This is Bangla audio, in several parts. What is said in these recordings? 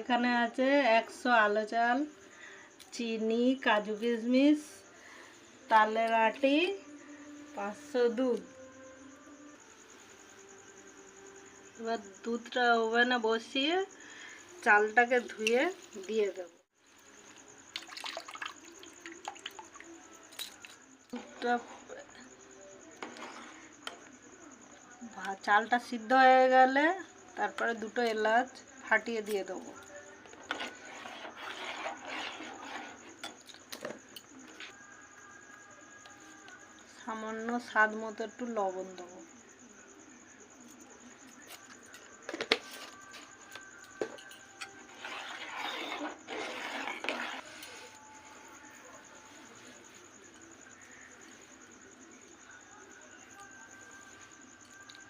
এখানে আছে একশো আলো চাল চিনি, কাজু কিশমিশ, তালের আটি, পাঁচশো দুধ। এবার দুধটা ওভেনে বসিয়ে চালটাকে ধুয়ে দিয়ে দেবো। দুধটা চালটা সিদ্ধ হয়ে গেলে তারপরে দুটো এলাচ ফাটিয়ে দিয়ে দেবো। সামান্য স্বাদ মতো একটু লবণ দেবো।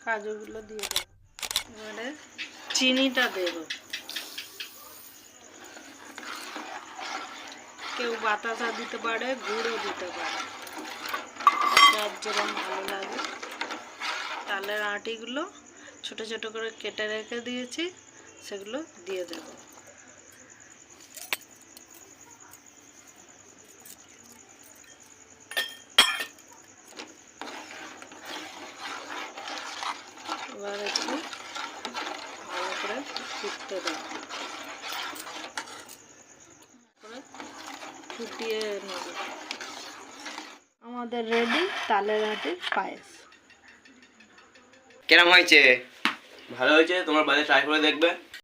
কাজুগুলো দিয়ে দেবো। এবারে চিনিটা দেবো। কেউ বাতাসা দিতে পারে, গুঁড়ো দিতে পারে। যার যেরকম ভালো লাগে। তালের আটিগুলো ছোট ছোট করে কেটে রেখে দিয়েছি, সেগুলো দিয়ে দেব। এবার একটু ভালো করে ফুটতে দেবো ফুটিয়ে নেব। আমাদের রেডি তালের আটির পায়েস। কেরম হয়েছে? ভালো হয়েছে তোমার বাড়িতে ট্রাই করে দেখবে।